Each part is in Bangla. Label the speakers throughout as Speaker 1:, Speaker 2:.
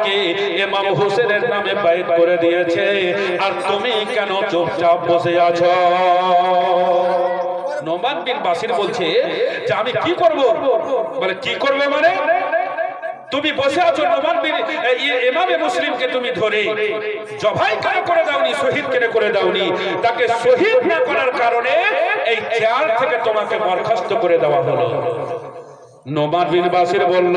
Speaker 1: মানুষকে ইমাম হোসেনের নামে বাইত করে দিয়েছে। আর তুমি কেন চুপচাপ বসে আছো? নোমান বিন বাসির বলছে যে আমি কি করব? বলে, কি করবে মানে? তুমি বসে আছো নোমান বিন ইমামে মুসলিমকে তুমি ধরে। জবাই কেন করে দাওনি, শহীদ কেন করে দাওনি। তাকে শহীদ না করার কারণে এই চেয়ার থেকে তোমাকে বরখাস্ত করে দেওয়া হলো। নোমান বিন বাসির বলল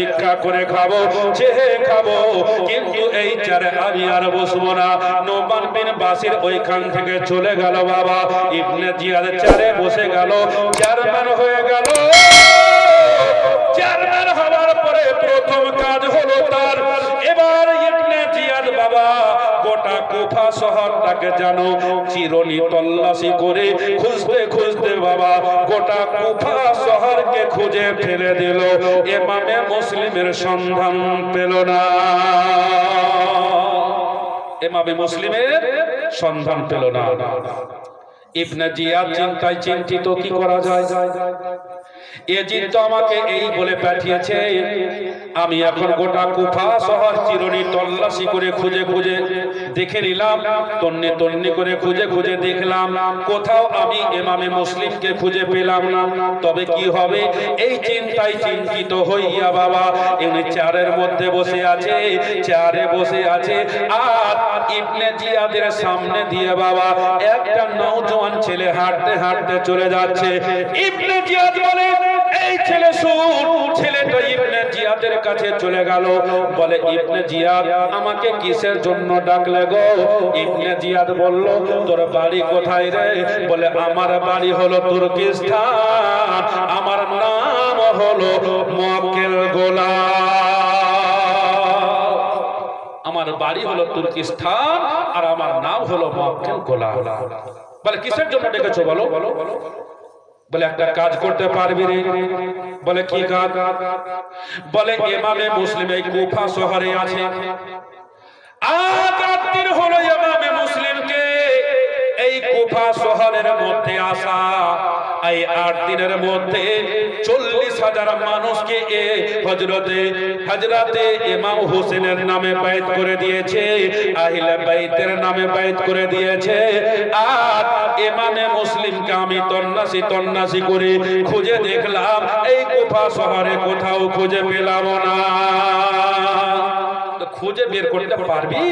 Speaker 1: ভিক্ষা করে খাব চেহে খাব। কিন্তু এই চারে আমি আর বসবো না। নোমান বিন বাসির ওইখান থেকে চলে গেল বাবা। ইবনে জিয়াদ চারে বসে গেল, চেয়ারম্যান হয়ে গেল। চেয়ারম্যান হওয়ার পরে প্রথম কাজ হলো তার। এবার বাবা, গোটা চিরনি তল্লাশি করে খুঁজতে খুঁজতে বাবা গোটা শহরকে খুঁজে ফেলে মুসলিমের সন্ধান পেল না। মুসলিমের সন্ধান পেল না। ইবনে জিয়াদ চিন্তায় চিন্তিত কি করা যায়? এজিদ তো আমাকে এই বলে পাঠিয়েছে, আমি এখন গোটা কুফা শহর চিরনি তল্লাশি করে খুঁজে খুঁজে দেখে নিলাম, তন্নে তন্নি করে খুঁজে খুঁজে দেখলাম, কোথাও আমি এমামে মুসলিমকে খুঁজে পেলাম না, তবে কি হবে? এই চিন্তায় চিন্তিত হইয়া বাবা উনি চেয়ারের মধ্যে বসে আছে চেয়ারে বসে আছে, আর ইবনে জিয়াদের সামনে দিয়ে বাবা, একটা নওজোয়ান ছেলে হাঁটতে হাঁটতে চলে যাচ্ছে। ইবনে জিয়াদ বলে এই ছেলে শুন ছেলেটা ইবনে জিয়াদের কাছে চলে গেল। বলে, ইবনে জিয়াদ, আমাকে কিসের জন্য ডাকলে গো? ইবনে জিয়াদ বলল, তোর বাড়ি কোথায় রে? বলে, আমার বাড়ি হলো তুর্কিস্তান। আমার নাম হলো মক্কেল গোলাম। আমার বাড়ি হলো তুর্কিস্তান আর আমার নাম হলো মক্কেল গোলাম। বলে, কিসের জন্য ডেকেছো বলো বলো বলো? বলে, একটা কাজ করতে পারবি রে? বলে, কি কাজ? বলে এমামে মুসলিম এই কুফা শহরে আছে। আজ রাত্রির হলো এমামে মুসলিমকে এই কুফা শহরের মধ্যে আসা। এই আট দিনের মধ্যে চল্লিশ হাজার মানুষকে এ হজরতে হজরতে ইমাম হোসেনের নামে বাইত করে দিয়েছে, আহিলে বাইতের নামে বাইত করে দিয়েছে। আর ইমামে মুসলিমকে আমি তন্নাসি তন্নাসি করে খুঁজে দেখলাম, এই কুফা শহরে কোথাও খুঁজে পেলাম না। খুঁজে বের করতে পারবি?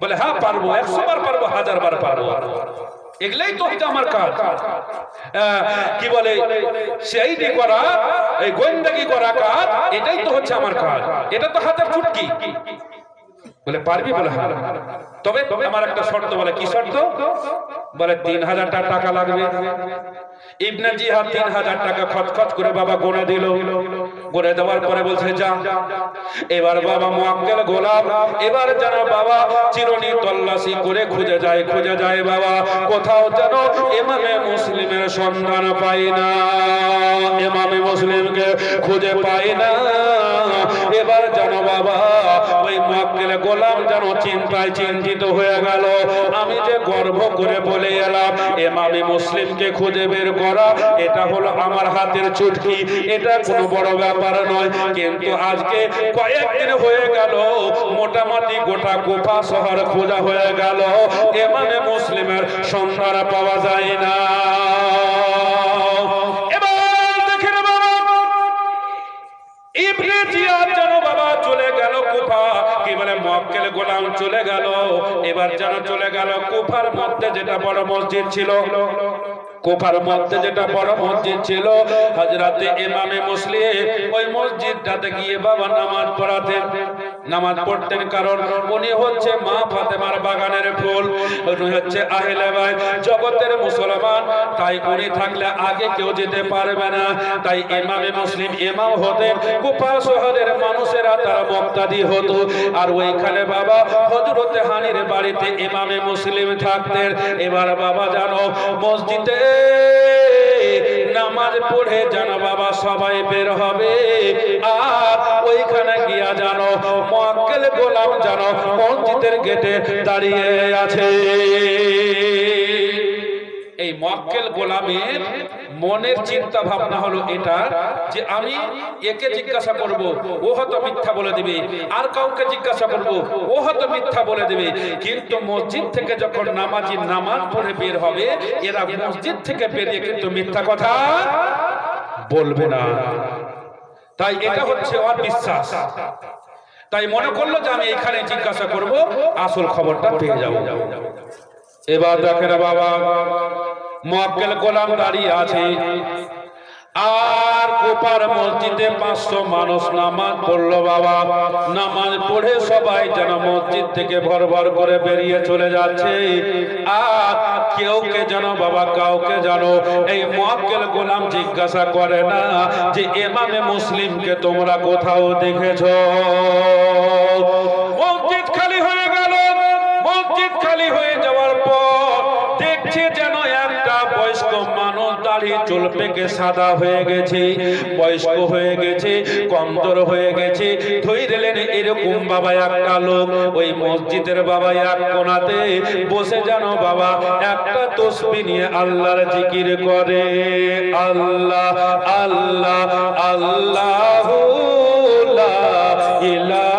Speaker 1: বলে হ্যাঁ পারব, একশো বার পারব, হাজার বার পারব। এগুলাই তো হচ্ছে আমার কাজ। কি বলে? সেইটি করা, এই গোয়েন্দাগি করা কাজ, এটাই তো হচ্ছে আমার কাজ। এটা তো হাতের চুটকি। বলে, পারবি বলে হ্যাঁ তবে আমার একটা শর্ত বলে, কি শর্ত? বলে, তিন হাজার টাকা লাগবে। ইবনে জিহাদ তিন হাজার টাকা খচ খচ করে বাবা গোনা দিল। গোনে দেওয়ার পরে বলছে, যা। এবার বাবা মোয়াক্কেল গোলাম, এবার যেন বাবা চিরনি তল্লাশি করে খুঁজে যায় খুঁজে যায় বাবা। কোথাও যেন এমামে মুসলিমের সন্ধান পাই না, এমামে মুসলিমকে খুঁজে পাই না। এবার যেন বাবা, ওই মোয়াক্কেল গোলাম যেন চিন্তায় চিন্তিত হয়ে গেল। আমি যে গর্ব করে বলে এলাম এমামে মুসলিমকে খুঁজে বের করা, এটা হলো আমার হাতের চুটকি। এটা কোনো বড় ব্যাপার নয়, কিন্তু আজকে কয়েকদিন হয়ে গেল, মোটামুটি গোটা গোপা শহর খোঁজা হয়ে গেল। এমামে মুসলিমের সন্ধান পাওয়া যায় না। জিয়াদ যেন চলে গেল কুফা। কি বলে গোলাম চলে গেল। এবার যেন চলে গেল কুফার মধ্যে যেটা বড় মসজিদ ছিল। কুফার মধ্যে যেটা বড় মসজিদ ছিল। হজরতে ইমামে মুসলিম ওই মসজিদটাতে গিয়ে বাবা নামাজ পড়াতেন। নামাজ পড়তেন, কারণ উনি হচ্ছে মা ফাতেমার বাগানের ফুল। উনি হচ্ছে আহলে বাইত জগতের মুসলমান। তাই উনি থাকলে আগে কেউ যেতে পারবে না। তাই ইমামে মুসলিম ইমাম হতেন, কুফা শহরের মানুষেরা তার মুক্তাদি হতো। আর ওইখানে বাবা হজরতে হানির বাড়িতে ইমামে মুসলিম থাকতেন। এবার বাবা জানো, মসজিদে নামাজ পড়ে জানো বাবা, সবাই বের হবে। আর ওইখানে গিয়া জানো, মক্কেল গোলাম জানো, মসজিদের গেটে দাঁড়িয়ে আছে। এই মক্কেল গোলামের মনের চিন্তা ভাবনা হলো এটা, যে আমি একে জিজ্ঞাসা করব, ও হয়তো মিথ্যা বলে দিবে। আর কাউকে জিজ্ঞাসা করব, ও হয়তো মিথ্যা বলে দিবে। কিন্তু মসজিদ থেকে যখন নামাজি নামাজ পড়ে বের হবে, এরা মসজিদ থেকে বেরিয়ে কিন্তু মিথ্যা কথা বলবে না। তাই এটা হচ্ছে অবিশ্বাস। তাই মনে করল যে আমি এখানে জিজ্ঞাসা করব, আসল খবরটা পেয়ে যাব। এবার দেখেন বাবা মক্কেল গোলাম দাঁড়িয়ে আছে। আর কোপার মসজিদে পাঁচশো মানুষ নামাজ পড়ল বাবা। নামাজ পড়ে সবাই যেন মসজিদ থেকে ভর ভর করে বেরিয়ে চলে যাচ্ছে। আর কেউ কে যেন বাবা, কাউকে জানো এই মক্কেল গোলাম জিজ্ঞাসা করে না যে, এমামে মুসলিমকে তোমরা কোথাও দেখেছ? দাড়ি চুল পেকে সাদা হয়ে গেছে, বয়স্ক হয়ে গেছে, কমজোর হয়ে গেছে। ধৈরেলেন এরকম বাবা একটা লোক, ওই মসজিদের বাবা এক কোনাতে বসে যেন বাবা একটা তসবি নিয়ে আল্লাহর জিকির করে। আল্লাহ আল্লাহ আল্লাহ লা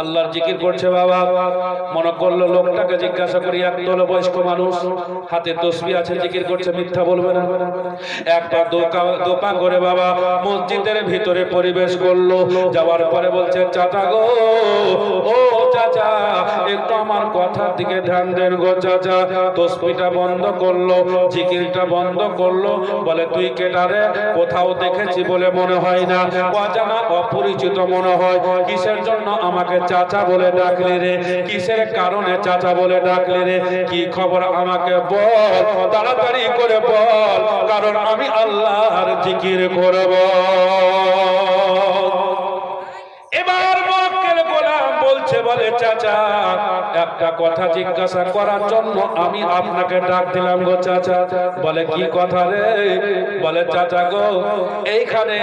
Speaker 1: আল্লাহর জিকির করছে বাবা। মনে করল লোকটাকে জিজ্ঞাসা করি, এক দল বয়স্ক মানুষ, হাতে তসবি আছে, জিকির করছে, মিথ্যা বলবে না? একটা দোকা দোপা করে বাবা মসজিদের ভিতরে পরিবেশ করল। যাওয়ার পরে বলছে, চাচা গো, ও চাচা, একটু আমার কথার দিকে ধ্যান দেন গো চাচা। তসবিটা বন্ধ করল, জিকিরটা বন্ধ করল। বলে, তুই কেটারে কোথাও দেখেছি বলে মনে হয় না। অজানা, অপরিচিত মনে হয়। কিসের জন্য আমাকে চাচা বলে ডাকলি রে? কিসের কারণে চাচা বলে ডাকলি রে? কি খবর আমাকে বল? তাড়াতাড়ি করে বল, কারণ আমি আল্লাহর জিকির করব। বলছে, বলে চাচা, একটা কথা জিজ্ঞাসা করার জন্য আমি আপনাকে ডাক দিলাম গো চাচা। বলে, কি কথা রে? বলে, চাচা গো, এইখানে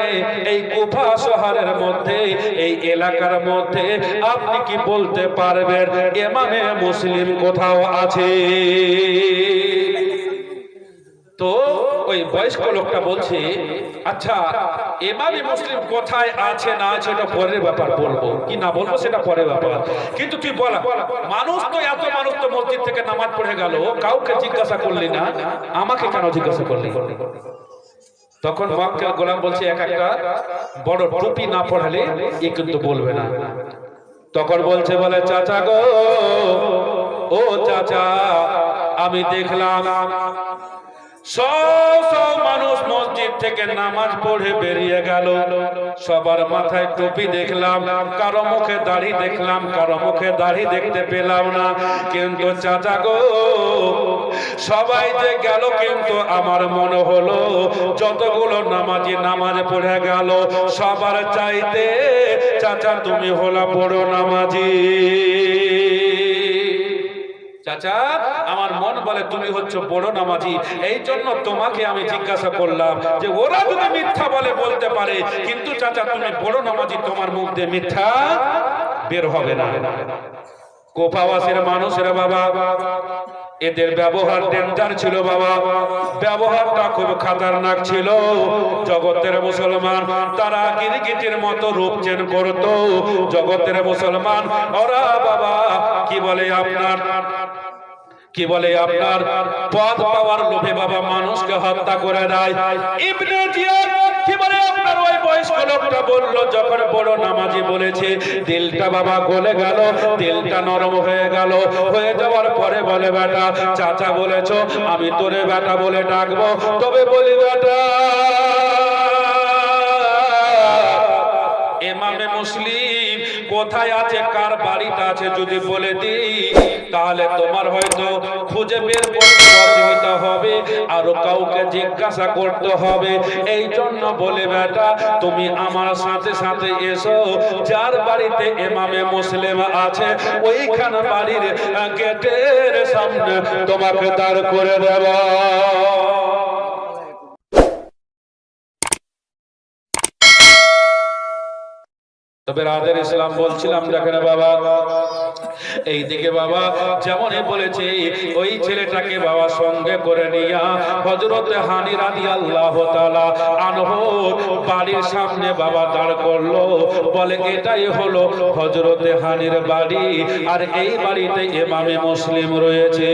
Speaker 1: এই কুফা শহরের মধ্যে, এই এলাকার মধ্যে আপনি কি বলতে পারবেন? এমামে মুসলিম কোথাও আছে? তো ওই বয়স্ক লোকটা বলছে আচ্ছা এমামি মুসলিম কোথায় আছে না আছে ওটা পরের ব্যাপার বলব। কি না বলব সেটা পরের ব্যাপার। কিন্তু তুই বলা, মানুষ তো এত মানুষ তো মসজিদ থেকে নামাজ পড়ে গেল, কাউকে জিজ্ঞাসা করলি না? আমাকে কেন জিজ্ঞাসা করলি? তখন মক্কেল গোলাম বলছে, এক একটা বড় টুপি না পড়ালে এ কিন্তু বলবে না। তখন বলছে, বলে, চাচা গো, ও চাচা, আমি দেখলাম মানুষ মসজিদ থেকে নামাজ পড়ে বেরিয়ে কারও মুখে দাড়ি দেখলাম, কারও মুখে দাড়ি দেখতে পেলাম না। কিন্তু চাচা গো, সবাই যে গেল কিন্তু আমার মনে হলো যতগুলো নামাজি নামাজ পড়ে গেল, সবার চাইতে চাচা তুমি হলা বড় নামাজি। চাচা, আমার মন বলে তুমি হচ্ছে বড় নামাজি। এই জন্য তোমাকে আমি জিজ্ঞাসা করলাম যে ওরা যদি মিথ্যা বলে বলতে পারে, কিন্তু চাচা, তুমি বড় নামাজি, তোমার মুখ দিয়ে মিথ্যা বের হবে না। কোপাওয়াসের মানুষের বাবা, এদের ব্যবহার ডেঞ্জার ছিল বাবা। ব্যবহারটা খুব খাতারনাক ছিল। জগতের মুসলমান, তারা গিরগিটির মতো রূপ চেন করতো। জগতের মুসলমান, ওরা বাবা, কি বলে আপনার? কি বলে আপনার? পদ পাওয়ার লোভে বাবা মানুষকে হত্যা করে দেয়। আপনার ওই যখন বড় বলেছে, দিলটা বাবা গলে গেল, দিলটা নরম হয়ে গেল। হয়ে যাওয়ার পরে বলে, বেটা, চাচা বলেছ, আমি তোরে বেটা বলে ডাকবো। তবে বলি, বেটা, এমামে মুসলিম কোথায় আছে? কার বাড়িটা আছে? যদি বলে দিই, তাহলে তোমার হয়তো খুঁজে বের করতে অসুবিধা হবে, আরও কাউকে জিজ্ঞাসা করতে হবে। এই জন্য বলে, বেটা, তুমি আমার সাথে সাথে এসো। যার বাড়িতে এমামে মুসলিম আছে, ওইখান বাড়ির গেটের সামনে তোমাকে দাঁড় করে দেব। তবে রাজের ইসলাম বলছিলাম দেখেন বাবা। এই দিকে বাবা, যেমনই বলেছে, ওই ছেলেটাকে বাবা সঙ্গে করে নিয়া হজরত হানি রাদি আল্লাহ বাড়ির সামনে বাবা দাঁড় করল। বলে, এটাই হলো হজরত হানির বাড়ি, আর এই বাড়িতে এমামে মুসলিম রয়েছে।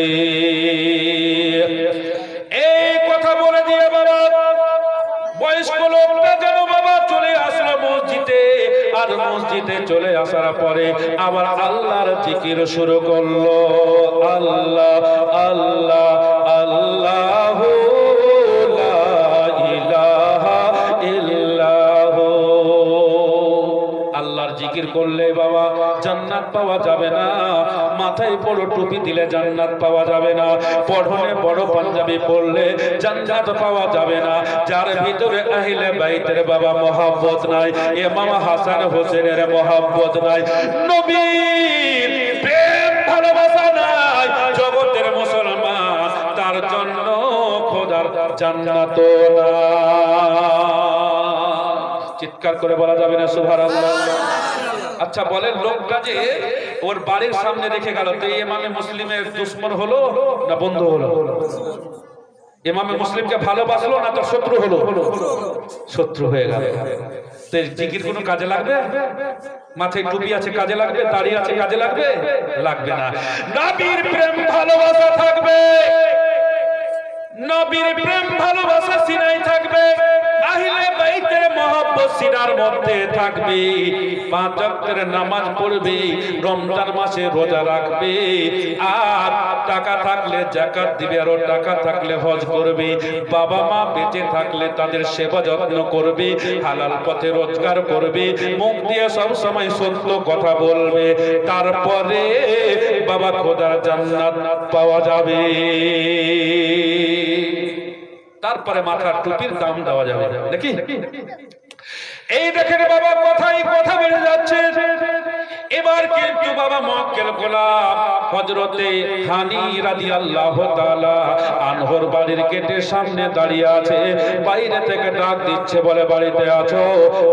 Speaker 1: মসজিদে চলে আসার পরে আবার আল্লাহর জিকির শুরু করল। আল্লাহ আল্লাহ জিকির করলে বাবা, জান্নাত পাওয়া যাবে না। মাথায় বড় টুপি দিলে জান্নাত পাওয়া যাবে না। পড়নে বড় পাঞ্জাবি পড়লে জান্নাত পাওয়া যাবে না। যার ভিতরে আহিলে বাইতের বাবা মহাব্বত নাই ইমাম হাসান হোসেনের মহাব্বত নাই। নবীর প্রেম ভালোবাসা নাই, জগতের মুসলমান, তার জন্য খোদার জান্নাত চিৎকার করে বলা যাবে না, সুবহানাল্লাহ। আচ্ছা বলেন লোকটা যে ওর বাড়ির সামনে রেখে গেল, তো ইমামে মুসলিমের দুশ্মন হলো না বন্ধু হলো? এমামে মুসলিমকে ভালোবাসলো না তো শত্রু হলো? শত্রু হয়ে গেল। তো জিকির কোনো কাজে লাগবে? মাথায় টুপি আছে, কাজে লাগবে? দাড়ি আছে, কাজে লাগবে? লাগবে না। নবীর ভালোবাসা থাকবে। নবীর প্রেম ভালোবাসা সিনাই থাকবে আহলে বাইতের মহব্বত সিনার মধ্যে থাকবে। পাঁচ ওয়াক্তের নামাজ পড়বে, রমজান মাসে রোজা রাখবে। আর টাকা থাকলে যাকাত দিবে, আর টাকা থাকলে হজ করবে। বাবা মা বেঁচে থাকলে তাদের সেবা যত্ন করবে, হালাল পথে রোজগার করবে। মুখ দিয়ে সব সময় সত্য কথা বলবে। তারপরে বাবা খোদার জান্নাত পাওয়া যাবে। তারপরে মাথার টুপির দাম দেওয়া যাবে। নাকি? এই দেখেন বাবা কথাই কথা বেড়ে যাচ্ছে। এবার কিন্তু বাবা মক্কেল গোলাম হজরতে হানি রাদিয়াল্লাহু তাআলা আনহর বাড়ির গেটের সামনে দাঁড়িয়ে আছে। বাইরে থেকে ডাক দিচ্ছে বলে বাড়িতে আছো?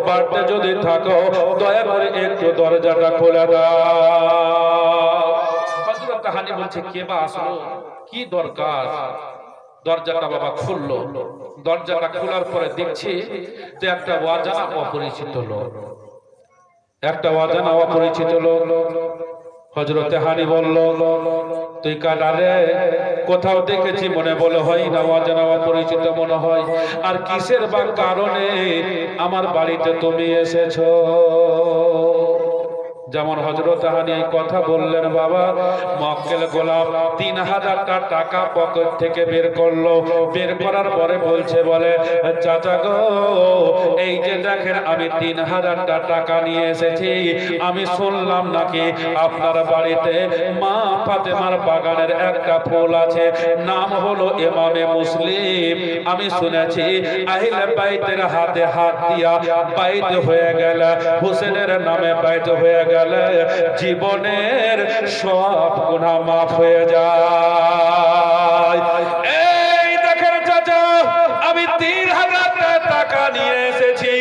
Speaker 1: বাড়িতে যদি থাকো দয়া করে একটু দরজাটা খোলা দাও। হযরত হানি বলছে কে বা আসলো? কি দরকার? দরজাটা বাবা খুললো। দরজাটা খোলার পরে দেখছি যে একটা অজানা অপরিচিত লোক। একটা অজানা অপরিচিত লোক। হজরতে হানি বলল, তুই কাটারে কোথাও দেখেছি মনে বলে হয় না অজানা অপরিচিত মনে হয়। আর কিসের বা কারণে আমার বাড়িতে তুমি এসেছ? যেমন হজরত হানি এই কথা বললেন, বাবা, মক্কেল গোলাপ তিন হাজারটা টাকা পকেট থেকে বের করল। বের করার পরে বলছে, বলে, চাচা গো, এই যে দেখেন, আমি তিন হাজারটা টাকা নিয়ে এসেছি। আমি শুনলাম নাকি আপনার বাড়িতে মা ফাতেমার বাগানের একটা ফুল আছে। নাম হলো এমামে মুসলিম। আমি শুনেছি, আহিলে বাইতের হাতে হাত দিয়া বাইত হয়ে গেল। হোসেনের নামে বাইত হয়ে গেল। জীবনের সব গুণা মাফ হয়ে যায়। এই দেখেন চাচা, আমি তিন হাজার টাকা নিয়ে এসেছি।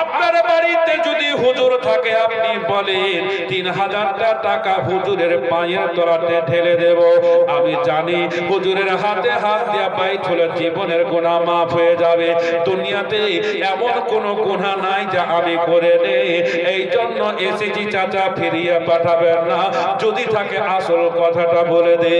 Speaker 1: আপনার বাড়িতে যদি হুজুর থাকে, আপনি বলেন, তিন হাজারটা টাকা হুজুরের পায়ের তলাতে ঢেলে দেব। আমি জানি হুজুরের হাতে হাত দেওয়া বাইত হলে জীবনের গুণা মাফ হয়ে যাবে। দুনিয়াতে এমন কোন গুণা নাই যা আমি করে নে এই জন্য এসেছি চাচা ফিরিয়ে পাঠাবেন না। যদি থাকে আসল কথাটা বলে দে।